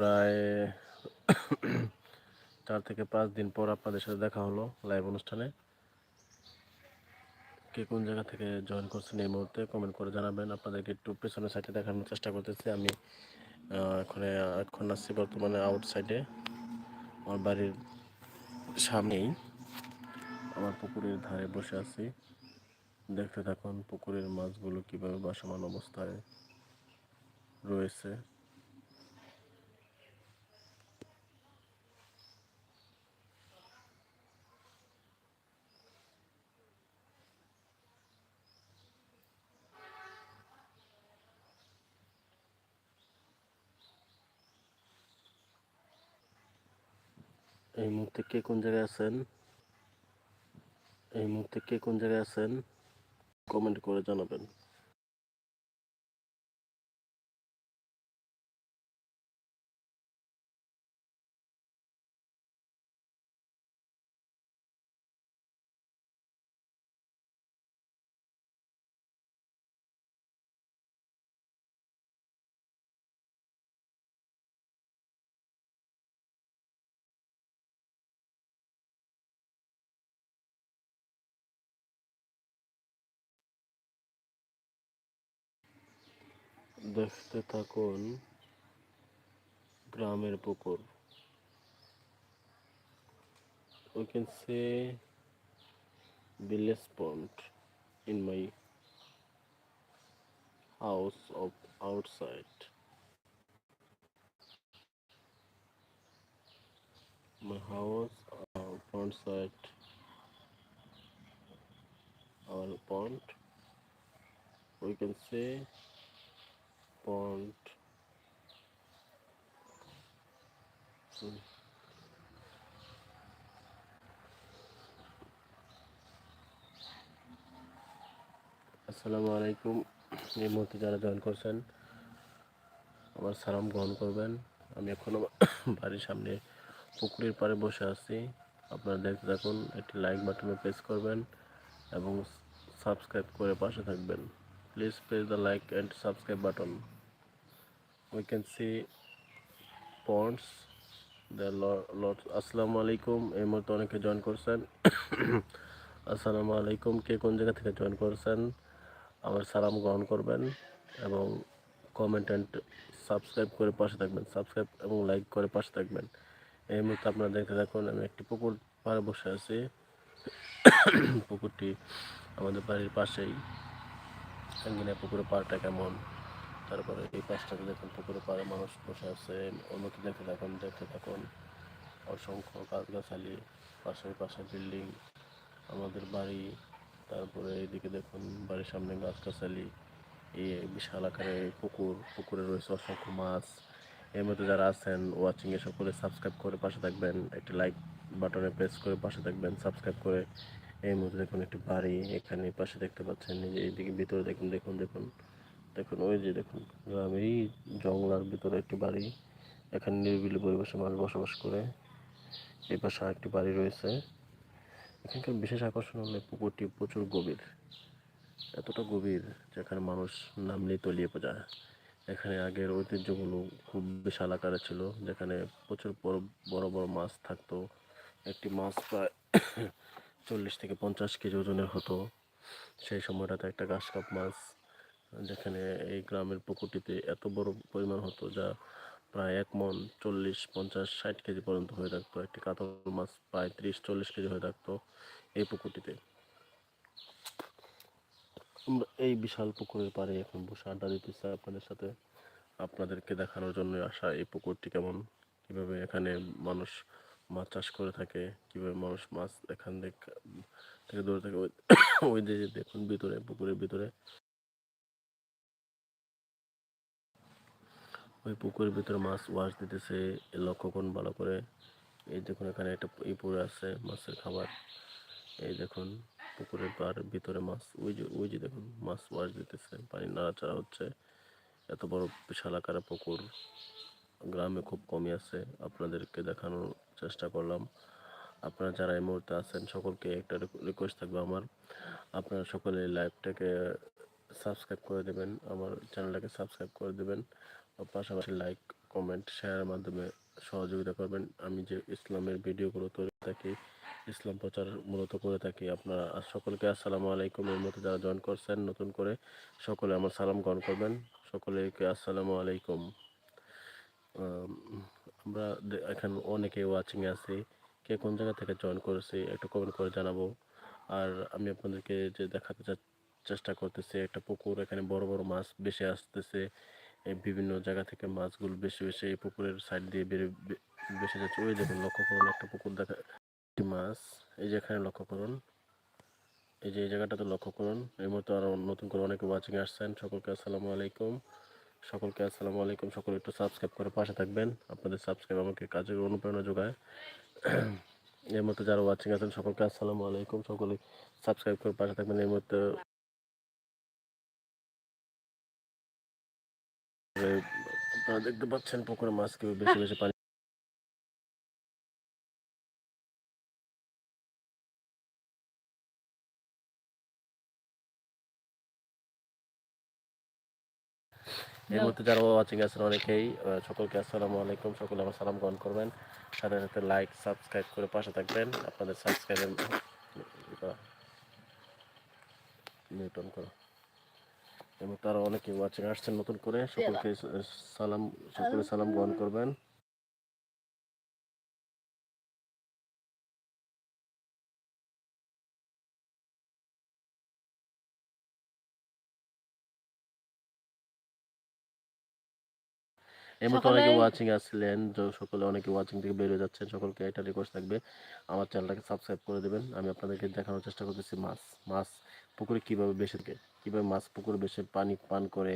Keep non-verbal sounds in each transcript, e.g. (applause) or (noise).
প্রায় (coughs) চার থেকে পাঁচ দিন পর আপনাদের সাথে দেখা হলো লাইভ অনুষ্ঠানে। কে কোন জায়গা থেকে জয়েন করছেন এই মুহূর্তে কমেন্ট করে জানাবেন। আপনাদেরকে একটু পেছনের সাইডে দেখানোর চেষ্টা করতেছি। আমি এখন এখন আসছি বর্তমানে আউট সাইডে আমার বাড়ির সামনেই আমার পুকুরের ধারে বসে আছি। দেখতে থাকুন পুকুরের মাছগুলো কীভাবে বাসমান অবস্থায় রয়েছে। এই মুহূর্তে কে কোন জায়গায় আছেন? এই মুহূর্তে কে কোন জায়গায় আছেন? কমেন্ট করে জানাবেন। দেখতে থাকুন গ্রামের পুকুর we can say village pond in my house of outside my house uh, front side our pond we can say Hmm. আসসালামু আলাইকুম। এই মুহূর্তে যারা জয়েন করছেন, আমার সালাম গ্রহণ করবেন। আমি এখন (coughs) বাড়ির সামনে পুকুরের পাড়ে বসে আছি। আপনারা দেখতে থাকুন, একটি লাইক বাটনে প্রেস করবেন এবং সাবস্ক্রাইব করে পাশে থাকবেন। Please press the like and subscribe button we can see ponds the lot আসসালামু আলাইকুম এই মুহূর্তে অনেকে জয়েন করছেন। (coughs) আসসালামু আলাইকুম কে কোন জায়গা থেকে জয়েন করছেন? আমার সালাম গ্রহণ করবেন এবং কমেন্ট অ্যান্ড সাবস্ক্রাইব করে পাশে থাকবেন। সাবস্ক্রাইব এবং লাইক করে পাশে থাকবেন। এই মুহূর্তে আপনারা দেখতে থাকুন, আমি একটি পুকুর পাড়ে বসে আছি। (coughs) পুকুরটি আমাদের বাড়ির পাশেই। সঙ্গিনা পুকুরের পাড়টা কেমন? তারপরে এই পাশটাতে দেখুন, পুকুরের পাড়ে মানুষ বসে আছে অন্যকে দেখতে থাকুন দেখতে থাকুন। অসংখ্য গাছগাছালি, পাশের পাশে বিল্ডিং, আমাদের বাড়ি, তারপরে এদিকে দেখুন, বাড়ির সামনে গাছগাছালি, এই বিশাল আকারে পুকুর, পুকুরে রয়েছে অসংখ্য মাছ। এর মধ্যে যারা আছেন ওয়াচিংয়ে সকলে সাবস্ক্রাইব করে পাশে থাকবেন, একটি লাইক বাটনে প্রেস করে পাশে থাকবেন সাবস্ক্রাইব করে এই মধ্যে দেখুন একটি বাড়ি, এখানে পাশে দেখতে পাচ্ছেন যে এইদিকে ভিতরে দেখুন দেখুন দেখুন দেখুন, ওই যে দেখুন গ্রামের এই জঙ্গলার ভিতরে একটি বাড়ি, এখানে নিরিবিলি পরিবেশে মানুষ বসবাস করে। এই পাশে একটি বাড়ি রয়েছে। এখানকার বিশেষ আকর্ষণ হলো পুকুরটি প্রচুর গভীর, এতটা গভীর যেখানে মানুষ নামলেই তলিয়ে যায় এখানে আগের ঐতিহ্যগুলো খুব বিশাল আকারে ছিল, যেখানে প্রচুর বড় বড় মাছ থাকতো। একটি মাছ প্রায় চল্লিশ থেকে পঞ্চাশ কেজি ওজনের হতো। সেই সময়টাতে একটা কাপ মাছ, যেখানে এই গ্রামের পুকুরটিতে এত বড় পরিমাণ হতো যা প্রায় এক মন চল্লিশ, পঞ্চাশ, ষাট কেজি পর্যন্ত হয়ে থাকতো। একটি কাতল মাছ প্রায় ত্রিশ, চল্লিশ কেজি হয়ে থাকতো এই পুকুরটিতে। আমরা এই বিশাল পুকুরের পাড়ে এখন বসে আড্ডা দিতেছি আপনাদের সাথে। আপনাদেরকে দেখানোর জন্য আসা এই পুকুরটি কেমন? কীভাবে এখানে মানুষ মাছ চাষ করে থাকে, কীভাবে মানুষ মাছ এখান থেকে দূরে থাকে, ওই- যে দেখুন ভিতরে, পুকুরের ভিতরে। ওই পুকুরের ভিতরে মাছ ওয়াশ দিতেছে লক্ষ্য ভালো করে। এই দেখুন এখানে একটা ই পড়ে আছে, মাছের খাবার। এই দেখুন পুকুরের পার ভিতরে মাছ, ওই যে ওই যে দেখুন মাছ ওয়াশ দিতেছে, পানি নাড়াচাড়া হচ্ছে। এত বড় বিশাল আকারে পুকুর, গ্রামে খুব কমই আছে। আপনাদেরকে দেখানোর চেষ্টা করলাম। আপনারা যারা এই মুহূর্তে আছেন, সকলকে একটা রিকোয়েস্ট থাকবে আমার। আপনারা সকলে লাইভটাকে সাবস্ক্রাইব করে দেবেন, আমার চ্যানেলটাকে সাবস্ক্রাইব করে দেবেন। পাশাপাশি লাইক কমেন্ট শেয়ারের মাধ্যমে সহযোগিতা করবেন। আমি যে ইসলামের ভিডিওগুলো তৈরি থাকি, ইসলাম প্রচার মূলত করে থাকি, আপনারা সকলকে আসসালামু আলাইকুম। এর মধ্যে যারা জয়েন করছেন, নতুন করে সকলে আমার সালাম গ্রহণ করবেন। সকলেকে আসসালামু আলাইকুম। আমরা এখানে অনেকে ওয়াচিংয়ে আছি। কে কোন জায়গা থেকে জয়েন করেছি, একটু কমেন্ট করে জানাব। আর আমি আপনাদেরকে যে দেখাতে চেষ্টা করতেছি, একটা পুকুর, এখানে বড় বড় মাছ বেশি আসতেছে। বিভিন্ন জায়গা থেকে মাছগুলো বেশি বেশি এই পুকুরের সাইড দিয়ে বেড়ে বেশি যাচ্ছে। ওই দেখুন, লক্ষ্য করুন, একটা পুকুর দেখা মাছ। এই যে এখানে লক্ষ্য করুন। এই যে এই জায়গাটাতে লক্ষ্য করুন। এই মুহূর্তে আরও নতুন করে অনেকে ওয়াচিং আসছেন। সকলকে আসসালামু আলাইকুম। সকলকে আসসালামু আলাইকুম। সকলে একটু সাবস্ক্রাইব করে পাশে থাকবেন। আপনাদের সাবস্ক্রাইব আমাকে কাজের অনুপ্রেরণা যোগায়। (clears throat) এর মধ্যে যারা ওয়াচিং আছেন, সকলকে আসসালামু আলাইকুম। সকলে সাবস্ক্রাইব করে পাশে থাকবেন। এর মধ্যে আপনারা দেখতে পাচ্ছেন পুকুরে মাছ কেউ বেশি বেশি পানি এর মধ্যে যারা ওয়াচিং আছেন অনেকেই সকলকে আসসালামু আলাইকুম। সকলে আমার সালাম গ্রহণ করবেন। সাথে সাথে লাইক সাবস্ক্রাইব করে পাশে থাকবেন। আপনাদের সাবস্ক্রাইবের নিউটন করো। এবং তারা আরও অনেকে ওয়াচিং আসছেন নতুন করে। সকলকে সালাম সকলে সালাম গ্রহণ করবেন। এই মুহূর্তে অনেকে ওয়াচিং আসছিলেন তো সকলে অনেকে ওয়াচিং থেকে বেরিয়ে যাচ্ছেন সকলকে এটা রিকোয়েস্ট থাকবে আমার চ্যানেলটাকে সাবস্ক্রাইব করে দেবেন আমি আপনাদেরকে দেখানোর চেষ্টা করতেছি মাছ মাছ পুকুরে কীভাবে বেসে থাকে কীভাবে মাছ পুকুরে বেশি পানি পান করে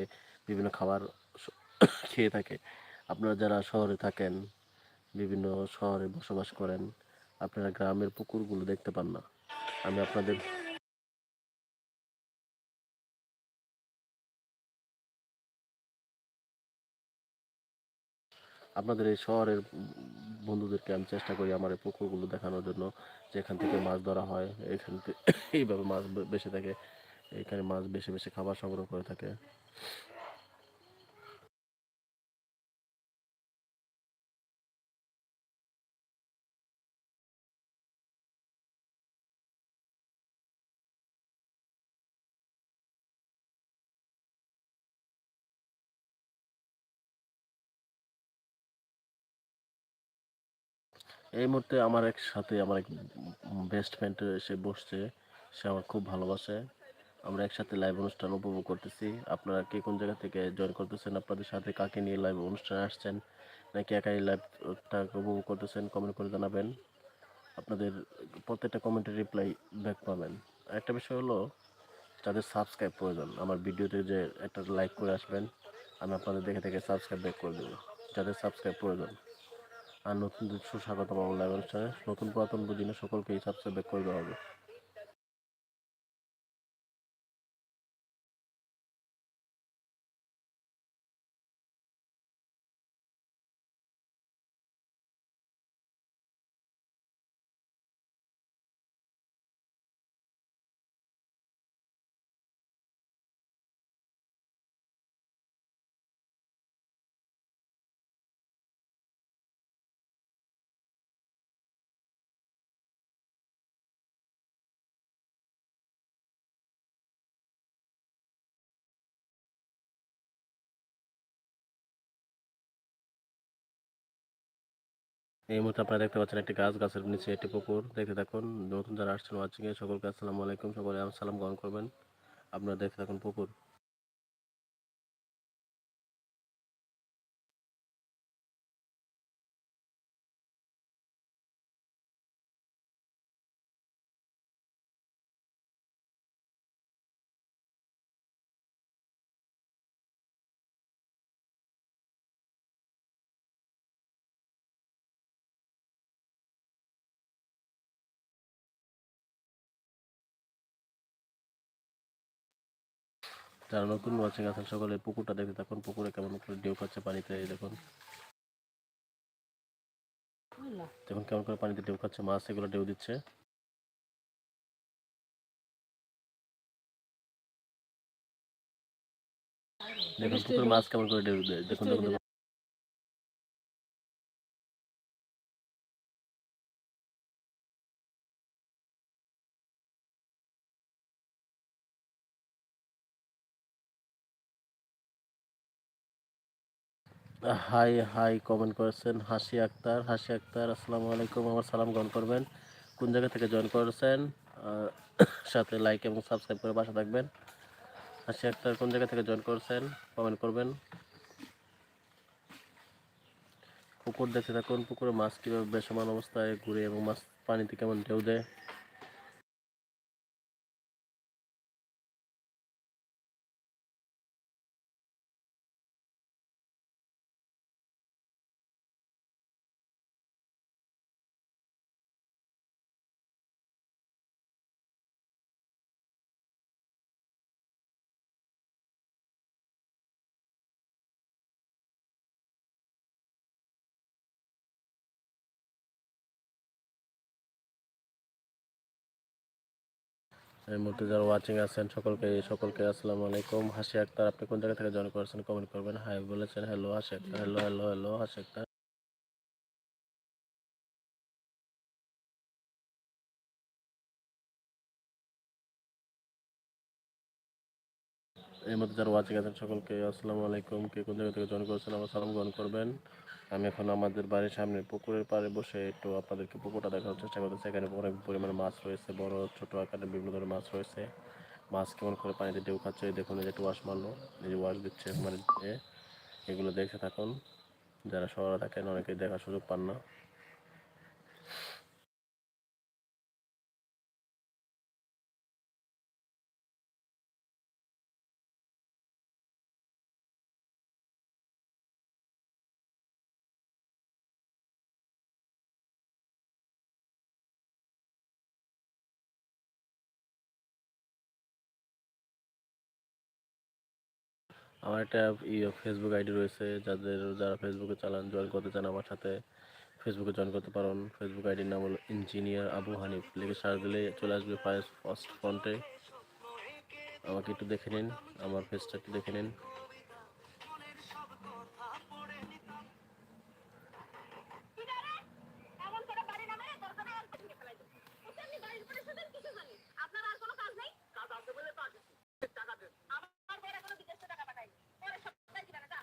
বিভিন্ন খাবার (coughs) খেয়ে থাকে। আপনারা যারা শহরে থাকেন বিভিন্ন শহরে বসবাস করেন আপনারা গ্রামের পুকুরগুলো দেখতে পান না। আমি আপনাদের আপনাদের এই শহরের বন্ধুদেরকে আমি চেষ্টা করি আমার এই পুকুরগুলো দেখানোর জন্য, যেখান থেকে মাছ ধরা হয়, এখান থেকে (coughs) এইভাবে মাছ বেশি থাকে। এখানে মাছ বেশি বেশি খাবার সংগ্রহ করে থাকে। এই মুহূর্তে আমার এক সাথে আমার এক বেস্ট ফ্রেন্ড এসে বসছে। সে আমার খুব ভালোবাসে। আমরা একসাথে লাইভ অনুষ্ঠান উপভোগ করতেছি। আপনারা কে কোন জায়গা থেকে জয়েন করতেছেন? আপনাদের সাথে কাকে নিয়ে লাইভ অনুষ্ঠানে আসছেন? নাকি একাই লাইভটা উপভোগ করতেছেন? কমেন্ট করে জানাবেন। আপনাদের প্রত্যেকটা কমেন্টের রিপ্লাই ব্যাক পাবেন। একটা বিষয় হলো, যাদের সাবস্ক্রাইব প্রয়োজন, আমার ভিডিওতে যে একটা লাইক করে আসবেন, আমি আপনাদের দেখে থেকে সাবস্ক্রাইব ব্যাক করে দেবো। যাদের সাবস্ক্রাইব প্রয়োজন আর নতুন সুস্বাগতম লাইভ অনুষ্ঠানে নতুন পুরাতন বুঝি না সকলকেই সাবস্ক্রাইব করে দেওয়া হবে এই মুহূর্তে আপনারা দেখতে পাচ্ছেন একটি গাছ, গাছের নিচে একটি পুকুর। দেখতে থাকুন, নতুন যারা আসছেন ওয়াচিংয়ে সকলকে আসসালামু আলাইকুম। সকলে সালাম গ্রহণ করবেন। আপনারা দেখতে থাকুন পুকুর। যারা নতুন মাছে আছেন, সকলে পুকুরটা দেখতে থাকুন। পুকুরে কেমন করে ঢেউ খাচ্ছে পানিতে দেখুন। দেখুন কেমন করে পানিতে ঢেউ খাচ্ছে, মাছ এগুলো ঢেউ দিচ্ছে। দেখুন পুকুর মাছ কেমন করে ঢেউ দেয় দেখুন দেখুন। হাই হাই কমেন্ট করেছেন হাসি আক্তার। হাসি আক্তার, আসসালামু আলাইকুম, আমার সালাম গ্রহণ করবেন। কোন জায়গা থেকে জয়েন করেছেন? (coughs) সাথে লাইক এবং সাবস্ক্রাইব করে পাশে থাকবেন। হাসি আক্তার, কোন জায়গা থেকে জয়েন করেছেন? কমেন্ট করবেন। পুকুর দেখতে থাকুন। পুকুরে মাছ কীভাবে বেসমান অবস্থায় ঘুরে এবং মাছ পানিতে কেমন ঢেউ দেয়? এই ওয়াচিং আছেন, সকলকে সকলকে আসসালামু আলাইকুম। হাসি আক্তার, আপনি কোন জায়গা থেকে জয়েন করেছেন? কমেন্ট করবেন। হাই বলেছেন হ্যালো হাসি আক্তার হ্যালো হ্যালো হ্যালো হাসি আক্তার। মধ্যে যারা ওয়াচিং আছেন, সকলকে আসসালামু আলাইকুম। কে কোন জায়গা থেকে জয়েন করেছেন, আমার সালাম গ্রহণ করবেন। আমি এখন আমাদের বাড়ির সামনে পুকুরের পাড়ে বসে একটু আপনাদেরকে পুকুরটা দেখানোর চেষ্টা করতেছি। এখানে অনেক পরিমাণে মাছ রয়েছে, বড়, ছোট আকারে বিভিন্ন ধরনের মাছ রয়েছে। মাছ কেমন করে পানিতে ঢেউ খাচ্ছে দেখুন যে একটু ওয়াশ মারলো, এই যে ওয়াশ দিচ্ছে মানে এগুলো দেখে থাকুন। যারা শহরে থাকেন, অনেকেই দেখার সুযোগ পান না। আমার একটা ইয়ে ফেসবুক আইডি রয়েছে, যাদের যারা ফেসবুকে চালান জয়েন করতে চান আমার সাথে ফেসবুকে জয়েন করতে পারেন। ফেসবুক আইডির নাম হলো ইঞ্জিনিয়ার আবু হানিফ লিখে সার্চ দিলে চলে আসবে ফার্স্ট ফার্স্ট ফ্রন্টে আমাকে একটু দেখে নিন, আমার ফেসটা একটু দেখে নিন এমন করে বাড়ি নামে দরকারে আর ভেঙে ফেলাই দেবো। ওকে আমি বাড়ির উপরে শুধু কিছু জানি। আপনার আর কোনো কাজ নেই? কাজ আছে বলে তো আসছি। টাকা দেন। আমার বর এখনও বিদেশে টাকা পাঠায়নি। পরের সপ্তাহে দিবেন, যা।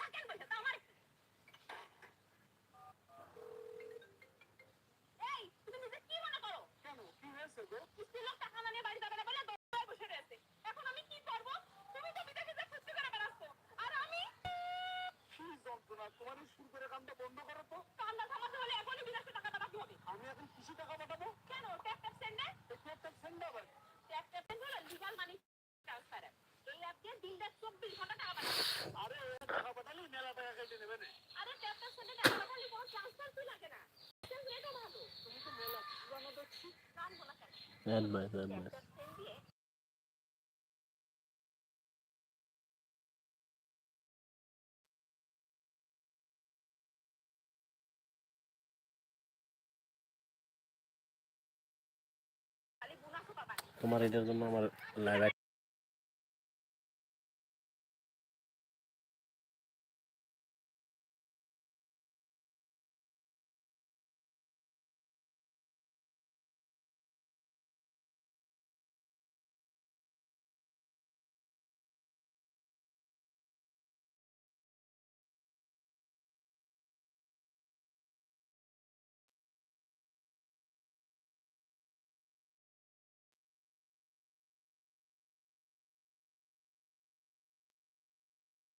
থাকেন বসে, তা আমার কি? এই, তুমি নিজে কি মনে করো? কিস্তির লোক টাকা না নিয়ে বাড়ি যাবে না বলে দৌড়ে বসে রয়েছে। এখন আমি কি করব? তুমি তো বিদেশে যে কুস্তি করে বেড়াচ্ছ। আর আমি কান্না থামাতে হলে এখনই বিদেশে টাকাটা বাকি হবে। কেন? ট্যাপ ট্যাপ সেন্ড নেই? ট্যাপ ট্যাপ সেন্ড হলো money transfer app। এই app দিয়ে দিনটা 24 ঘণ্টা টাকা পাঠাতে হবে। আরে ট্যাপ ট্যাপ সেন্ডে টাকা পাঠালে কোনো transfer fee লাগে না। Exchange rate ও ভালো। জানব না কেন? তোমার এটার জন্য আমার লাইভ